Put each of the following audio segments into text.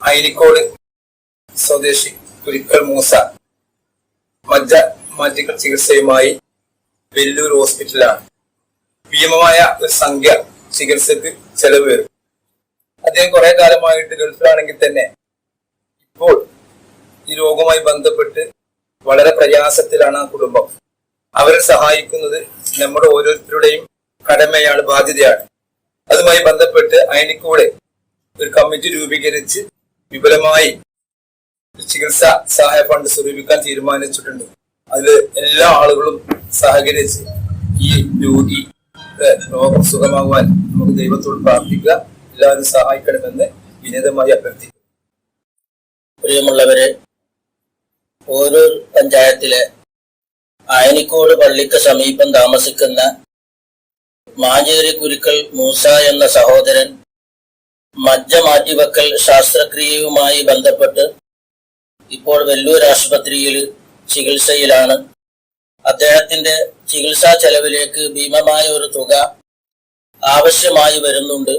അയനിക്കോട് സ്വദേശി കുരിക്കൽ മൂസ മജ്ജ മാറ്റിക്കൽ ചികിത്സയുമായി വെല്ലൂർ ഹോസ്പിറ്റലാണ്. ഭീമമായ ഒരു സംഖ്യ ചികിത്സക്ക് ചെലവ് വരും. അദ്ദേഹം കുറെ കാലമായിട്ട് ഗൾഫിലാണെങ്കിൽ തന്നെ ഇപ്പോൾ ഈ രോഗവുമായി ബന്ധപ്പെട്ട് വളരെ പ്രയാസത്തിലാണ് ആ കുടുംബം. അവരെ സഹായിക്കുന്നത് നമ്മുടെ ഓരോരുത്തരുടെയും കടമയാണ് ബാധ്യതയാണ്. അതുമായി ബന്ധപ്പെട്ട് അയനിക്കൂടെ ഒരു കമ്മിറ്റി രൂപീകരിച്ച് വിപുലമായി ചികിത്സാ സഹായ ഫണ്ട് സ്വരൂപിക്കാൻ തീരുമാനിച്ചിട്ടുണ്ട്. അതിൽ എല്ലാ ആളുകളും സഹകരിച്ച് ഈ രോഗി രോഗം സുഖമാകുവാൻ നമുക്ക് ദൈവത്തോട് പ്രാർത്ഥിക്കുക. എല്ലാവരും സഹായിക്കണമെന്ന് വിനീതമായി അഭ്യർത്ഥിക്കുന്നു. പ്രിയമുള്ളവരെ ഓരോ പഞ്ചായത്തിലെ അയനിക്കോട് പള്ളിക്ക് സമീപം താമസിക്കുന്ന മാഞ്ചേരി കുരുക്കൾ മൂസ എന്ന സഹോദരൻ മജ്ജ മാറ്റിവെക്കൽ ശാസ്ത്രക്രിയയുമായി ബന്ധപ്പെട്ട് ഇപ്പോൾ വെല്ലൂർ ആശുപത്രിയിൽ ചികിത്സയിലാണ്. അദ്ദേഹത്തിന്റെ ചികിത്സാ ചെലവിലേക്ക് ഭീമമായ ഒരു തുക ആവശ്യമായി വരുന്നുണ്ട്.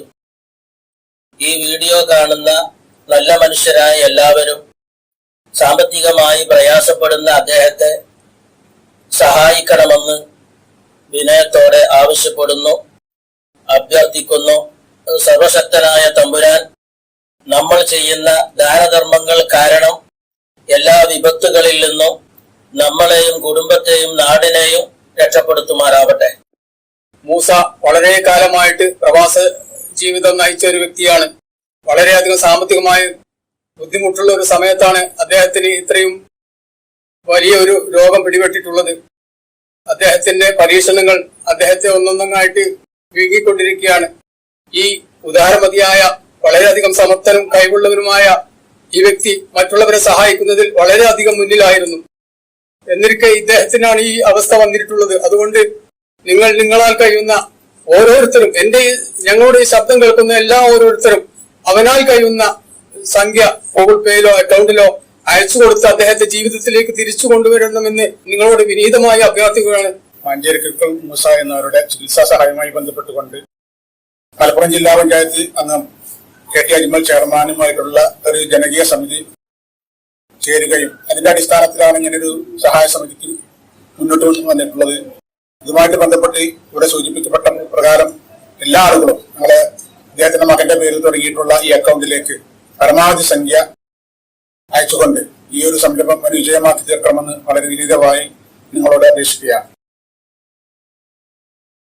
ഈ വീഡിയോ കാണുന്ന നല്ല മനുഷ്യരായ എല്ലാവരും സാമ്പത്തികമായി പ്രയാസപ്പെടുന്ന അദ്ദേഹത്തെ സഹായിക്കണമെന്ന് വിനയത്തോടെ ആവശ്യപ്പെടുന്നു അഭ്യർത്ഥിക്കുന്നു. സർവശക്തനായ തമ്പുരാൻ നമ്മൾ ചെയ്യുന്ന ദാനധർമ്മങ്ങൾ കാരണം എല്ലാ വിപത്തുകളിൽ നിന്നും നമ്മളെയും കുടുംബത്തെയും നാടിനെയും രക്ഷപ്പെടുത്തുമാറാവട്ടെ. മൂസ വളരെ കാലമായിട്ട് പ്രവാസ ജീവിതം നയിച്ച ഒരു വ്യക്തിയാണ്. വളരെയധികം സാമ്പത്തികമായി ബുദ്ധിമുട്ടുള്ള ഒരു സമയത്താണ് അദ്ദേഹത്തിന് ഇത്രയും വലിയ ഒരു രോഗം പിടിപെട്ടിട്ടുള്ളത്. അദ്ദേഹത്തിന്റെ പരീക്ഷണങ്ങൾ അദ്ദേഹത്തെ ഒന്നൊന്നങ്ങായിട്ട് വീങ്ങിക്കൊണ്ടിരിക്കുകയാണ്. ഈ ഉദാരമതിയായ വളരെയധികം സമർത്ഥനും കഴിവുള്ളവരുമായ ഈ വ്യക്തി മറ്റുള്ളവരെ സഹായിക്കുന്നതിൽ വളരെയധികം മുന്നിലായിരുന്നു. എന്നിരിക്കെ ഇദ്ദേഹത്തിനാണ് ഈ അവസ്ഥ വന്നിട്ടുള്ളത്. അതുകൊണ്ട് നിങ്ങൾ നിങ്ങളാൽ കഴിയുന്ന ഓരോരുത്തരും എന്റെ ഞങ്ങളുടെ ഈ ശബ്ദം കേൾക്കുന്ന എല്ലാ ഓരോരുത്തരും അവനാൽ കഴിയുന്ന സംഖ്യ ഗൂഗിൾ പേയിലോ അക്കൗണ്ടിലോ അയച്ചു കൊടുത്ത് അദ്ദേഹത്തെ ജീവിതത്തിലേക്ക് തിരിച്ചു കൊണ്ടുവരണമെന്ന് നിങ്ങളോട് വിനീതമായി അഭ്യർത്ഥിക്കുകയാണ്. മഞ്ചേരി കിർക്കൽ മൂസ എന്നവരുടെ ചികിത്സാ സഹായവുമായി ബന്ധപ്പെട്ടുകൊണ്ട് മലപ്പുറം ജില്ലാ പഞ്ചായത്ത് അംഗം കെ ടി അജ്മൽ ചെയർമാനുമായിട്ടുള്ള ഒരു ജനകീയ സമിതി ചേരുകയും അതിന്റെ അടിസ്ഥാനത്തിലാണ് ഇങ്ങനൊരു സഹായ സമിതിക്ക് മുന്നോട്ട് വന്നിട്ടുള്ളത്. ഇതുമായിട്ട് ബന്ധപ്പെട്ട് ഇവിടെ സൂചിപ്പിക്കപ്പെട്ട പ്രകാരം എല്ലാ ആളുകളും ഞങ്ങളെ അദ്ദേഹത്തിന്റെ മകന്റെ പേരിൽ തുടങ്ങിയിട്ടുള്ള ഈ അക്കൗണ്ടിലേക്ക് പരമാവധി സംഖ്യ അയച്ചുകൊണ്ട് ഈ ഒരു സംരംഭം ഒരു വിജയമാക്കി തീർക്കണമെന്ന് വളരെ വിനീതമായി നിങ്ങളോട് അപേക്ഷിക്കുകയാണ്.